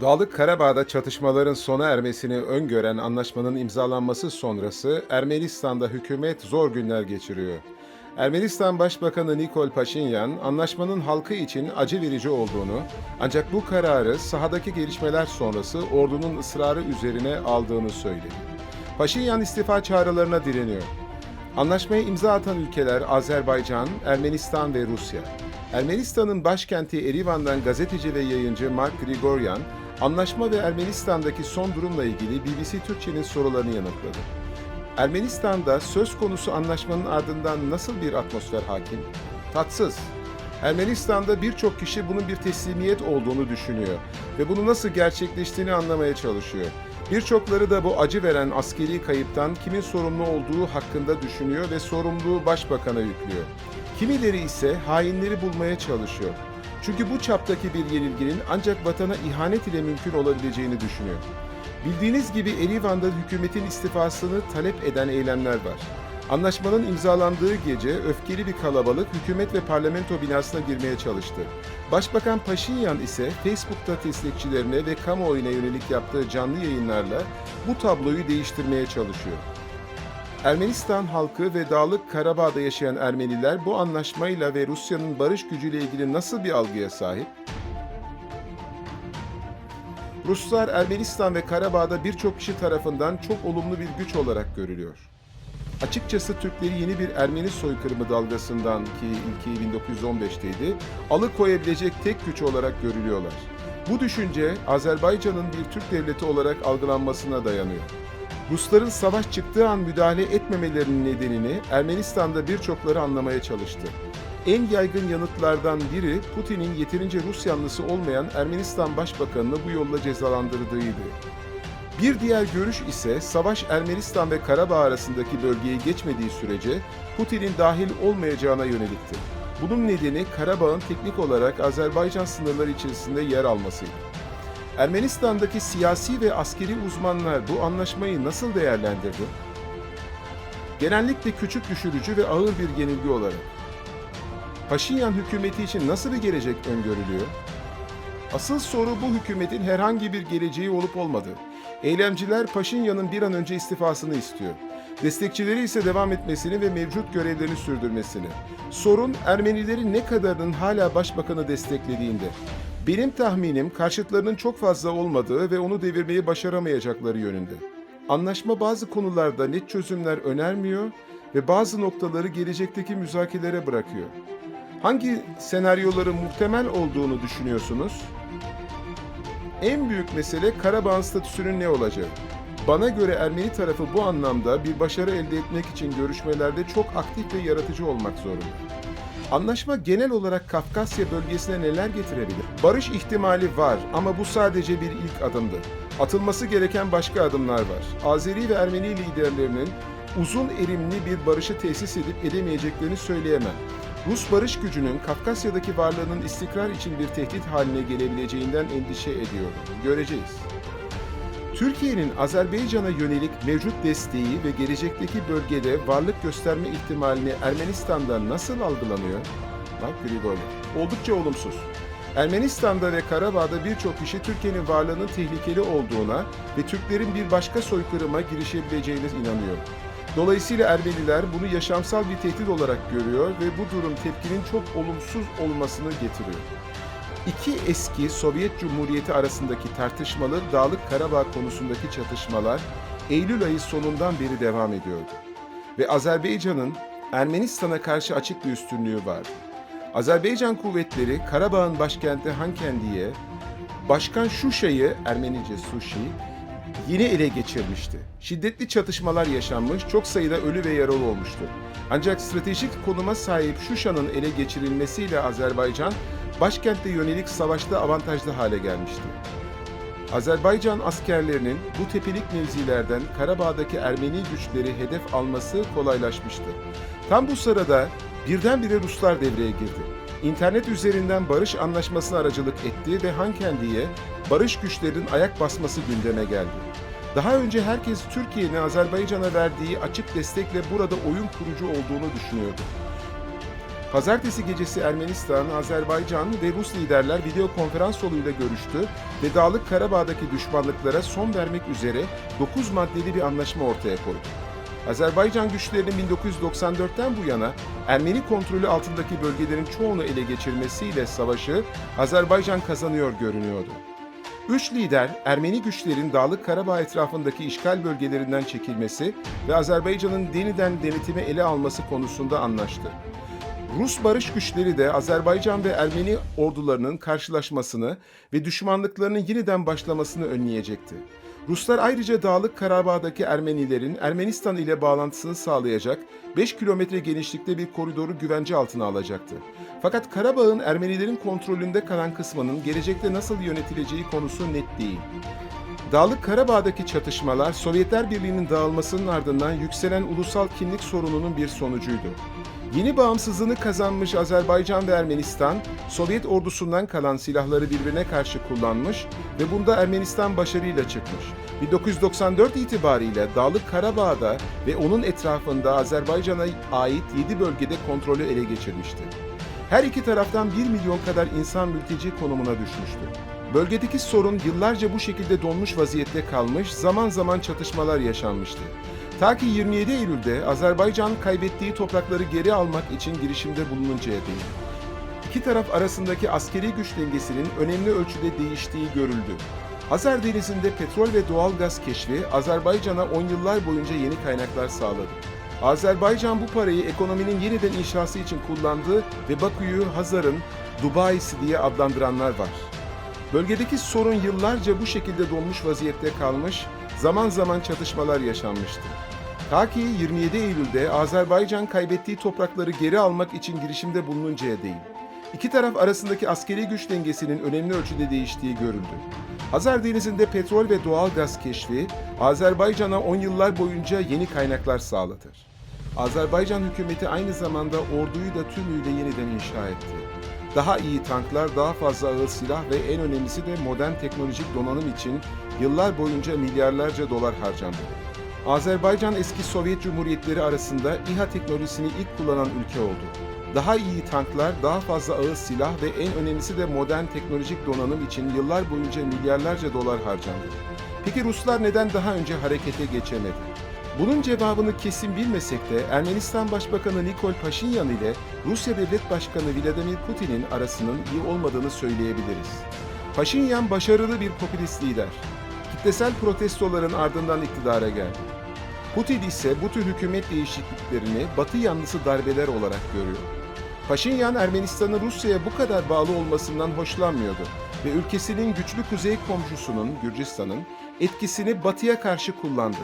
Dağlık Karabağ'da çatışmaların sona ermesini öngören anlaşmanın imzalanması sonrası Ermenistan'da hükümet zor günler geçiriyor. Ermenistan Başbakanı Nikol Paşinyan, anlaşmanın halkı için acı verici olduğunu, ancak bu kararı sahadaki gelişmeler sonrası ordunun ısrarı üzerine aldığını söyledi. Paşinyan istifa çağrılarına direniyor. Anlaşmaya imza atan ülkeler Azerbaycan, Ermenistan ve Rusya. Ermenistan'ın başkenti Erivan'dan gazeteci ve yayıncı Mark Grigoryan, anlaşma ve Ermenistan'daki son durumla ilgili BBC Türkçe'nin sorularını yanıtladı. Ermenistan'da söz konusu anlaşmanın ardından nasıl bir atmosfer hakim? Tatsız. Ermenistan'da birçok kişi bunun bir teslimiyet olduğunu düşünüyor ve bunu nasıl gerçekleştiğini anlamaya çalışıyor. Birçokları da bu acı veren askeri kayıptan kimin sorumlu olduğu hakkında düşünüyor ve sorumluluğu başbakana yüklüyor. Kimileri ise hainleri bulmaya çalışıyor. Çünkü bu çaptaki bir yenilginin ancak vatana ihanet ile mümkün olabileceğini düşünüyor. Bildiğiniz gibi Erivan'da hükümetin istifasını talep eden eylemler var. Anlaşmanın imzalandığı gece öfkeli bir kalabalık hükümet ve parlamento binasına girmeye çalıştı. Başbakan Paşinyan ise Facebook'ta destekçilerine ve kamuoyuna yönelik yaptığı canlı yayınlarla bu tabloyu değiştirmeye çalışıyor. Ermenistan halkı ve Dağlık Karabağ'da yaşayan Ermeniler bu anlaşmayla ve Rusya'nın barış gücüyle ilgili nasıl bir algıya sahip? Ruslar Ermenistan ve Karabağ'da birçok kişi tarafından çok olumlu bir güç olarak görülüyor. Açıkçası Türkleri yeni bir Ermeni soykırımı dalgasından ki ilki 1915'teydi, alıkoyabilecek tek güç olarak görülüyorlar. Bu düşünce Azerbaycan'ın bir Türk devleti olarak algılanmasına dayanıyor. Rusların savaş çıktığı an müdahale etmemelerinin nedenini Ermenistan'da birçokları anlamaya çalıştı. En yaygın yanıtlardan biri Putin'in yeterince Rus yanlısı olmayan Ermenistan Başbakanını bu yolla cezalandırdığıydı. Bir diğer görüş ise savaş Ermenistan ve Karabağ arasındaki bölgeye geçmediği sürece Putin'in dahil olmayacağına yönelikti. Bunun nedeni Karabağ'ın teknik olarak Azerbaycan sınırları içerisinde yer almasıydı. Ermenistan'daki siyasi ve askeri uzmanlar bu anlaşmayı nasıl değerlendirdi? Genellikle küçük düşürücü ve ağır bir yenilgi olarak. Paşinyan hükümeti için nasıl bir gelecek öngörülüyor? Asıl soru bu hükümetin herhangi bir geleceği olup olmadığı. Eylemciler Paşinyan'ın bir an önce istifasını istiyor. Destekçileri ise devam etmesini ve mevcut görevlerini sürdürmesini. Sorun Ermenilerin ne kadarının hala başbakanı desteklediğinde. Benim tahminim karşıtlarının çok fazla olmadığı ve onu devirmeyi başaramayacakları yönünde. Anlaşma bazı konularda net çözümler önermiyor ve bazı noktaları gelecekteki müzakerelere bırakıyor. Hangi senaryoların muhtemel olduğunu düşünüyorsunuz? En büyük mesele Karabağ statüsünün ne olacağı. Bana göre Ermeni tarafı bu anlamda bir başarı elde etmek için görüşmelerde çok aktif ve yaratıcı olmak zorunda. Anlaşma genel olarak Kafkasya bölgesine neler getirebilir? Barış ihtimali var ama bu sadece bir ilk adımdı. Atılması gereken başka adımlar var. Azeri ve Ermeni liderlerinin uzun erimli bir barışı tesis edip edemeyeceklerini söyleyemem. Rus barış gücünün Kafkasya'daki varlığının istikrar için bir tehdit haline gelebileceğinden endişe ediyorum. Göreceğiz. Türkiye'nin Azerbaycan'a yönelik mevcut desteği ve gelecekteki bölgede varlık gösterme ihtimalini Ermenistan'da nasıl algılanıyor? Bak Grigor'la. Oldukça olumsuz. Ermenistan'da ve Karabağ'da birçok kişi Türkiye'nin varlığının tehlikeli olduğuna ve Türklerin bir başka soykırıma girişebileceğine inanıyor. Dolayısıyla Ermeniler bunu yaşamsal bir tehdit olarak görüyor ve bu durum tepkinin çok olumsuz olmasını getiriyor. İki eski Sovyet Cumhuriyeti arasındaki tartışmalı Dağlık Karabağ konusundaki çatışmalar Eylül ayı sonundan beri devam ediyordu. Ve Azerbaycan'ın Ermenistan'a karşı açık bir üstünlüğü vardı. Azerbaycan kuvvetleri Karabağ'ın başkenti Hankendi'ye Başkan Şuşa'yı, Ermenice Sushi, yeni ele geçirmişti. Şiddetli çatışmalar yaşanmış, çok sayıda ölü ve yaralı olmuştu. Ancak stratejik konuma sahip Şuşa'nın ele geçirilmesiyle Azerbaycan, başkentte yönelik savaşta avantajlı hale gelmişti. Azerbaycan askerlerinin bu tepelik mevzilerden Karabağ'daki Ermeni güçleri hedef alması kolaylaşmıştı. Tam bu sırada birdenbire Ruslar devreye girdi. İnternet üzerinden barış anlaşmasına aracılık etti ve Hankendi'ye barış güçlerin ayak basması gündeme geldi. Daha önce herkes Türkiye'nin Azerbaycan'a verdiği açık destekle burada oyun kurucu olduğunu düşünüyordu. Pazartesi gecesi Ermenistan, Azerbaycan ve Rus liderler video konferans yoluyla görüştü ve Dağlık Karabağ'daki düşmanlıklara son vermek üzere 9 maddeli bir anlaşma ortaya koydu. Azerbaycan güçlerinin 1994'ten bu yana Ermeni kontrolü altındaki bölgelerin çoğunu ele geçirmesiyle savaşı Azerbaycan kazanıyor görünüyordu. Üç lider Ermeni güçlerin Dağlık Karabağ etrafındaki işgal bölgelerinden çekilmesi ve Azerbaycan'ın yeniden denetimi ele alması konusunda anlaştı. Rus barış güçleri de Azerbaycan ve Ermeni ordularının karşılaşmasını ve düşmanlıklarının yeniden başlamasını önleyecekti. Ruslar ayrıca Dağlık Karabağ'daki Ermenilerin Ermenistan ile bağlantısını sağlayacak 5 kilometre genişlikte bir koridoru güvence altına alacaktı. Fakat Karabağ'ın Ermenilerin kontrolünde kalan kısmının gelecekte nasıl yönetileceği konusu net değil. Dağlık Karabağ'daki çatışmalar Sovyetler Birliği'nin dağılmasının ardından yükselen ulusal kimlik sorununun bir sonucuydu. Yeni bağımsızlığını kazanmış Azerbaycan ve Ermenistan, Sovyet ordusundan kalan silahları birbirine karşı kullanmış ve bunda Ermenistan başarıyla çıkmış. 1994 itibariyle Dağlık Karabağ'da ve onun etrafında Azerbaycan'a ait 7 bölgede kontrolü ele geçirmişti. Her iki taraftan 1 milyon kadar insan mülteci konumuna düşmüştü. Bölgedeki sorun yıllarca bu şekilde donmuş vaziyette kalmış, zaman zaman çatışmalar yaşanmıştı. Ta ki 27 Eylül'de Azerbaycan kaybettiği toprakları geri almak için girişimde bulununcaya değin. İki taraf arasındaki askeri güç dengesinin önemli ölçüde değiştiği görüldü. Hazar Denizi'nde petrol ve doğal gaz keşfi Azerbaycan'a 10 yıllar boyunca yeni kaynaklar sağladı. Azerbaycan bu parayı ekonominin yeniden inşası için kullandı ve Bakü'yü Hazar'ın Dubai'si diye adlandıranlar var. Bölgedeki sorun yıllarca bu şekilde donmuş vaziyette kalmış, zaman zaman çatışmalar yaşanmıştı. Ta ki 27 Eylül'de Azerbaycan kaybettiği toprakları geri almak için girişimde bulununcaya değil. İki taraf arasındaki askeri güç dengesinin önemli ölçüde değiştiği görüldü. Hazar Denizi'nde petrol ve doğal gaz keşfi Azerbaycan'a 10 yıllar boyunca yeni kaynaklar sağladı. Azerbaycan hükümeti aynı zamanda orduyu da tümüyle yeniden inşa etti. Daha iyi tanklar, daha fazla ağır silah ve en önemlisi de modern teknolojik donanım için yıllar boyunca milyarlarca dolar harcandı. Azerbaycan eski Sovyet Cumhuriyetleri arasında İHA teknolojisini ilk kullanan ülke oldu. Daha iyi tanklar, daha fazla ağır silah ve en önemlisi de modern teknolojik donanım için yıllar boyunca milyarlarca dolar harcandı. Peki Ruslar neden daha önce harekete geçemedi? Bunun cevabını kesin bilmesek de Ermenistan Başbakanı Nikol Paşinyan ile Rusya Devlet Başkanı Vladimir Putin'in arasının iyi olmadığını söyleyebiliriz. Paşinyan başarılı bir popülist lider. Kitlesel protestoların ardından iktidara geldi. Putin ise bu tür hükümet değişikliklerini Batı yanlısı darbeler olarak görüyor. Paşinyan Ermenistan'ın Rusya'ya bu kadar bağlı olmasından hoşlanmıyordu ve ülkesinin güçlü kuzey komşusunun Gürcistan'ın etkisini Batı'ya karşı kullandı.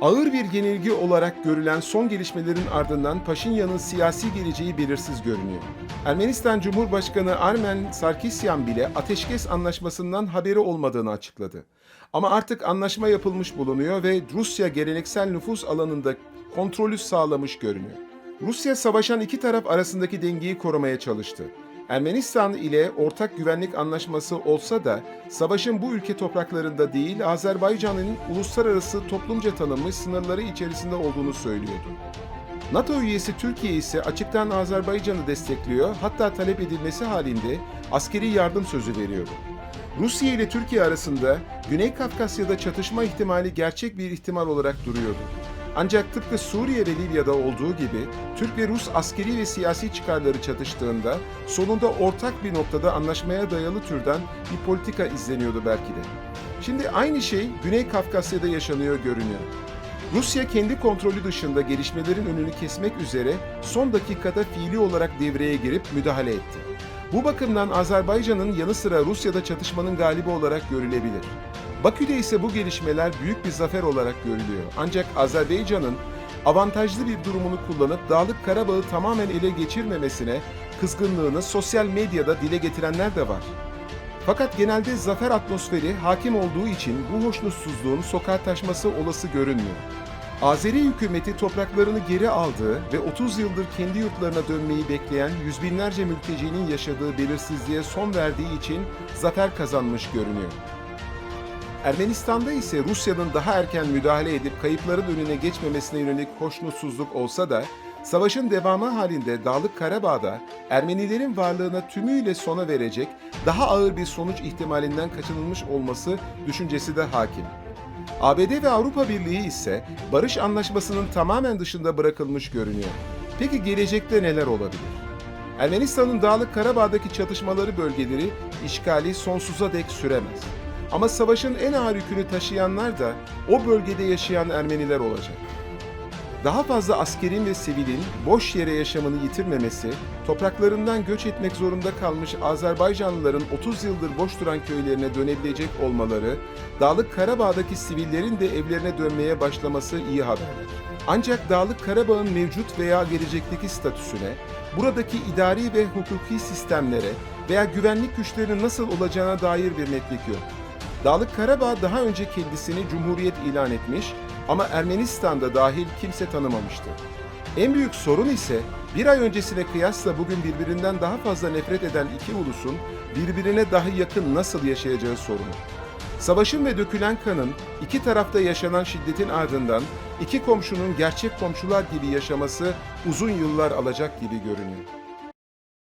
Ağır bir yenilgi olarak görülen son gelişmelerin ardından Paşinyan'ın siyasi geleceği belirsiz görünüyor. Ermenistan Cumhurbaşkanı Armen Sarkisyan bile ateşkes anlaşmasından haberi olmadığını açıkladı. Ama artık anlaşma yapılmış bulunuyor ve Rusya geleneksel nüfus alanında kontrolü sağlamış görünüyor. Rusya savaşan iki taraf arasındaki dengeyi korumaya çalıştı. Ermenistan ile ortak güvenlik anlaşması olsa da savaşın bu ülke topraklarında değil Azerbaycan'ın uluslararası toplumca tanınmış sınırları içerisinde olduğunu söylüyordu. NATO üyesi Türkiye ise açıktan Azerbaycan'ı destekliyor hatta talep edilmesi halinde askeri yardım sözü veriyordu. Rusya ile Türkiye arasında Güney Kafkasya'da çatışma ihtimali gerçek bir ihtimal olarak duruyordu. Ancak tıpkı Suriye ve Libya'da olduğu gibi Türk ve Rus askeri ve siyasi çıkarları çatıştığında sonunda ortak bir noktada anlaşmaya dayalı türden bir politika izleniyordu belki de. Şimdi aynı şey Güney Kafkasya'da yaşanıyor görünüyor. Rusya kendi kontrolü dışında gelişmelerin önünü kesmek üzere son dakikada fiili olarak devreye girip müdahale etti. Bu bakımdan Azerbaycan'ın yanı sıra Rusya'da çatışmanın galibi olarak görülebilir. Bakü'de ise bu gelişmeler büyük bir zafer olarak görülüyor. Ancak Azerbaycan'ın avantajlı bir durumunu kullanıp Dağlık Karabağ'ı tamamen ele geçirmemesine kızgınlığını sosyal medyada dile getirenler de var. Fakat genelde zafer atmosferi hakim olduğu için bu hoşnutsuzluğun sokağa taşması olası görünmüyor. Azeri hükümeti topraklarını geri aldığı ve 30 yıldır kendi yurtlarına dönmeyi bekleyen yüz binlerce mültecinin yaşadığı belirsizliğe son verdiği için zafer kazanmış görünüyor. Ermenistan'da ise Rusya'nın daha erken müdahale edip kayıpların önüne geçmemesine yönelik hoşnutsuzluk olsa da Savaşın devamı halinde Dağlık Karabağ'da Ermenilerin varlığına tümüyle sona verecek daha ağır bir sonuç ihtimalinden kaçınılmış olması düşüncesi de hakim. ABD ve Avrupa Birliği ise barış anlaşmasının tamamen dışında bırakılmış görünüyor. Peki gelecekte neler olabilir? Ermenistan'ın Dağlık Karabağ'daki çatışmaları bölgeleri işgali sonsuza dek süremez. Ama savaşın en ağır yükünü taşıyanlar da o bölgede yaşayan Ermeniler olacak. Daha fazla askerin ve sivilin boş yere yaşamını yitirmemesi, topraklarından göç etmek zorunda kalmış Azerbaycanlıların 30 yıldır boş duran köylerine dönebilecek olmaları, Dağlık Karabağ'daki sivillerin de evlerine dönmeye başlaması iyi haberler. Ancak Dağlık Karabağ'ın mevcut veya gelecekteki statüsüne, buradaki idari ve hukuki sistemlere veya güvenlik güçlerinin nasıl olacağına dair bir netlik yok. Dağlık Karabağ daha önce kendisini cumhuriyet ilan etmiş ama Ermenistan'da dahil kimse tanımamıştı. En büyük sorun ise bir ay öncesine kıyasla bugün birbirinden daha fazla nefret eden iki ulusun birbirine daha yakın nasıl yaşayacağı sorunu. Savaşın ve dökülen kanın iki tarafta yaşanan şiddetin ardından iki komşunun gerçek komşular gibi yaşaması uzun yıllar alacak gibi görünüyor.